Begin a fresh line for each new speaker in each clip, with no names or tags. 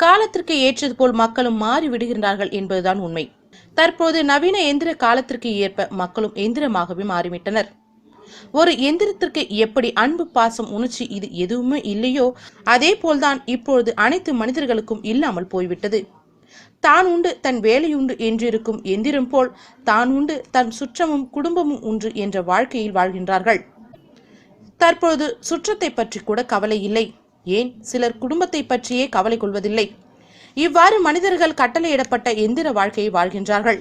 காலத்திற்கு ஏற்றது போல் மக்களும் மாறி விடுகின்றார்கள் என்பதுதான் உண்மை. தற்போது நவீன எந்திர காலத்திற்கு ஏற்ப மக்களும் எந்திரமாகவே மாறிவிட்டனர். ஒரு எந்திரத்திற்கு எப்படி அன்பு பாசம் உணர்ச்சி இது எதுவுமே இல்லையோ அதே போல்தான் இப்பொழுது அனைத்து மனிதர்களுக்கும் இல்லாமல் போய்விட்டது. தான் உண்டு தன் வேலையுண்டு என்றிருக்கும் எந்திரம் போல் தான் உண்டு தன் சுற்றமும் குடும்பமும் உண்டு என்ற வாழ்க்கையில் வாழ்கின்றார்கள். தற்பொழுது சுற்றத்தை பற்றி கூட கவலை இல்லை. ஏன் சிலர் குடும்பத்தை பற்றியே கவலை கொள்வதில்லை. இவ்வாறு மனிதர்கள் கட்டளையிடப்பட்ட எந்திர வாழ்க்கையை வாழ்கின்றார்கள்.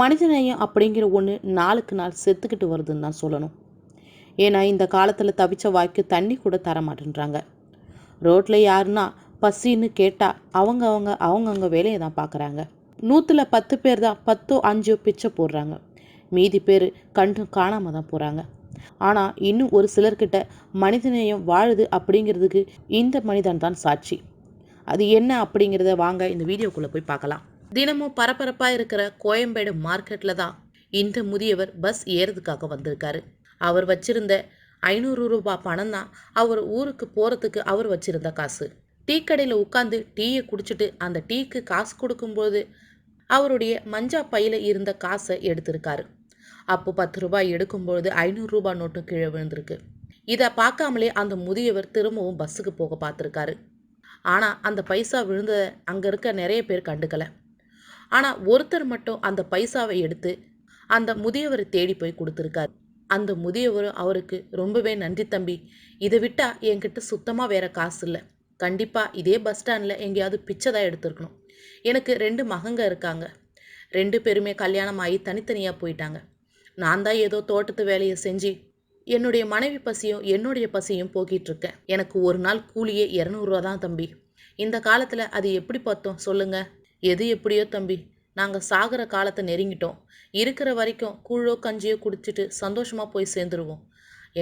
மனிதநேயம் அப்படிங்கிற ஒன்று நாளுக்கு நாள் செத்துக்கிட்டு வருதுன்னு தான் சொல்லணும். ஏன்னா இந்த காலத்தில் தவிச்ச வாய்க்கு தண்ணி கூட தர மாட்டேன்றாங்க. ரோட்டில் யாருன்னா பசின்னு கேட்டால் அவங்க அவங்க அவங்கவுங்க வேலையை தான் பார்க்குறாங்க நூற்றில் பத்து பேர் தான் பத்தோ அஞ்சோ பிச்சை போடுறாங்க. மீதி பேர் கண்டு காணாமல் தான் போகிறாங்க ஆனால் இன்னும் ஒரு சிலர்கிட்ட மனிதநேயம் வாழுது அப்படிங்கிறதுக்கு இந்த மனிதன் தான் சாட்சி. அது என்ன அப்படிங்கிறத வாங்க இந்த வீடியோக்குள்ளே போய் பார்க்கலாம். தினமும் பரபரப்பாக இருக்கிற கோயம்பேடு மார்க்கெட்டில் தான் இந்த முதியவர் பஸ் ஏறதுக்காக வந்திருக்காரு. அவர் வச்சிருந்த ஐநூறு ரூபாய் பணம் தான் அவர் ஊருக்கு போகிறதுக்கு அவர் வச்சிருந்த காசு. டீ கடையில் உட்காந்து டீயை குடிச்சிட்டு அந்த டீக்கு காசு கொடுக்கும்போது அவருடைய மஞ்சா பையில் இருந்த காசை எடுத்திருக்காரு. அப்போ பத்து ரூபாய் எடுக்கும்பொழுது ஐநூறு ரூபாய் நோட்டும் கீழே விழுந்திருக்கு. இதை பார்க்காமலே அந்த முதியவர் திரும்பவும் பஸ்ஸுக்கு போக பார்த்துருக்காரு. ஆனால் அந்த பைசா விழுந்ததை அங்கே இருக்க நிறைய பேர் கண்டுக்கல. ஆனால் ஒருத்தர் மட்டும் அந்த பைசாவை எடுத்து அந்த முதியவரை தேடி போய் கொடுத்துருக்காரு. அந்த முதியவர் அவருக்கு ரொம்பவே நன்றி தம்பி. இதை விட்டால் என்கிட்ட சுத்தமாக வேற காசு இல்லை. கண்டிப்பாக இதே பஸ் ஸ்டாண்டில் எங்கேயாவது பிச்சை தான் எடுத்திருக்கணும். எனக்கு ரெண்டு மகங்க இருக்காங்க. ரெண்டு பேருமே கல்யாணம் ஆகி தனித்தனியாக போயிட்டாங்க. நான் தான் ஏதோ தோட்டத்து வேலையை செஞ்சு என்னுடைய மனைவி பசியும் என்னுடைய பசியும் போக்கிட்டுருக்கேன். எனக்கு ஒரு நாள் கூலியே இரநூறுவா தான் தம்பி. இந்த காலத்தில் அது எப்படி பார்த்தோம் சொல்லுங்க? எது எப்படியோ தம்பி நாங்கள் சாகிற காலத்தை நெருங்கிட்டோம். இருக்கிற வரைக்கும் கூழோ கஞ்சியோ குடிச்சிட்டு சந்தோஷமாக போய் சேர்ந்துருவோம்.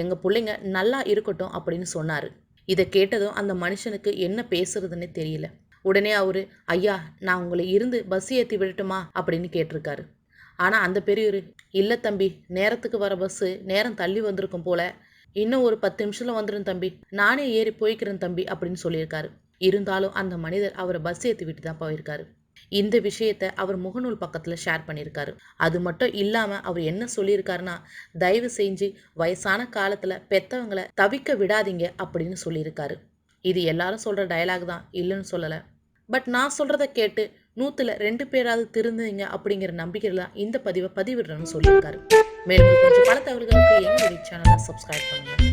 எங்கள் பிள்ளைங்க நல்லா இருக்கட்டும் அப்படின்னு சொன்னார். இதை கேட்டதும் அந்த மனுஷனுக்கு என்ன பேசுறதுன்னே தெரியல. உடனே அவர் ஐயா நான் உங்களை இருந்து பஸ் ஏற்றி விடட்டுமா? அப்படின்னு கேட்டிருக்காரு. ஆனால் அந்த பெரியவர் இல்லை தம்பி நேரத்துக்கு வர பஸ்ஸு நேரம் தள்ளி வந்திருக்கும் போல. இன்னும் ஒரு பத்து நிமிஷத்தில் வந்துடும் தம்பி. நானே ஏறி போய்க்கிறேன் தம்பி அப்படின்னு சொல்லியிருக்காரு. இருந்தாலும் அந்த மனிதர் அவரை பஸ் ஏற்றி விட்டு தான் போயிருக்காரு. இந்த விஷயத்த அவர் முகநூல் பக்கத்தில் ஷேர் பண்ணியிருக்காரு. அது மட்டும் இல்லாமல் அவர் என்ன சொல்லியிருக்காருன்னா தயவு செஞ்சு வயசான காலத்தில் பெத்தவங்களை தவிக்க விடாதீங்க அப்படின்னு சொல்லியிருக்காரு. இது எல்லாரும் சொல்கிற டயலாக் தான் இல்லைன்னு சொல்லலை. பட் நான் சொல்கிறத கேட்டு நூற்றில் ரெண்டு பேராவது திருந்தீங்க அப்படிங்கிற நம்பிக்கையில் தான் இந்த பதிவை பதிவிடுறேன்னு சொல்லியிருக்காரு. மேலும் கொஞ்சம் பல தகவல்களுக்கு எங்களுடைய சேனலை சப்ஸ்கிரைப் பண்ணுங்கள்